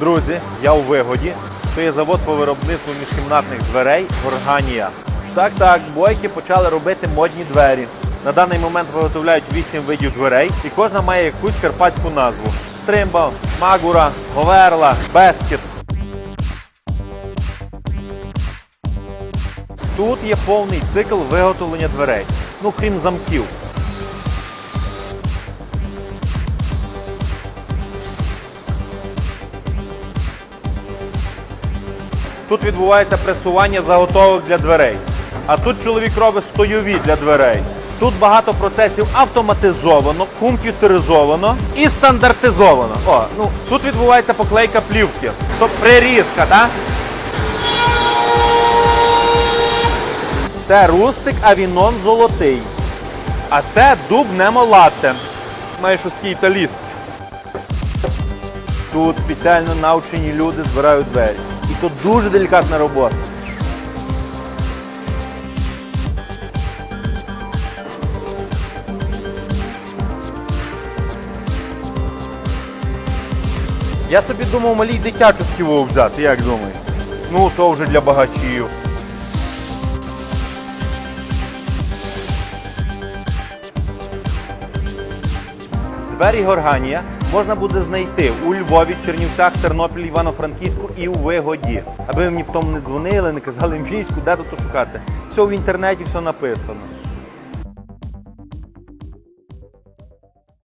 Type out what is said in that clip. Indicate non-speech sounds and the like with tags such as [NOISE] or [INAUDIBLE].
Друзі, я у вигоді. То є завод по виробництву міжкімнатних дверей Горганія. Так, так, бойки почали робити модні двері. На даний момент виготовляють 8 видів дверей, і кожна має якусь карпатську назву: Стримбал, Магура, Говерла, Бескет. Тут є повний цикл виготовлення дверей. Ну, крім замків. Тут відбувається пресування заготовок для дверей. А тут чоловік робить стойові для дверей. Тут багато процесів автоматизовано, комп'ютеризовано і стандартизовано. О, ну тут відбувається поклейка плівки. Тобто прирізка, так? Це рустик авінон золотий. А це дуб немолатте. Має щось таке італійське. Тут спеціально навчені люди збирають двері. І тут дуже делікатна робота. Я собі думав малій дитячу таку взяти, як думаєш? Ну, то вже для багачів. Двері Горганія можна буде знайти у Львові, Чернівцях, Тернопілі, Івано-Франківську і у Вигоді. Аби ви мені потім не дзвонили, не казали міську, [LAUGHS] де тут шукати. Все в інтернеті, все написано.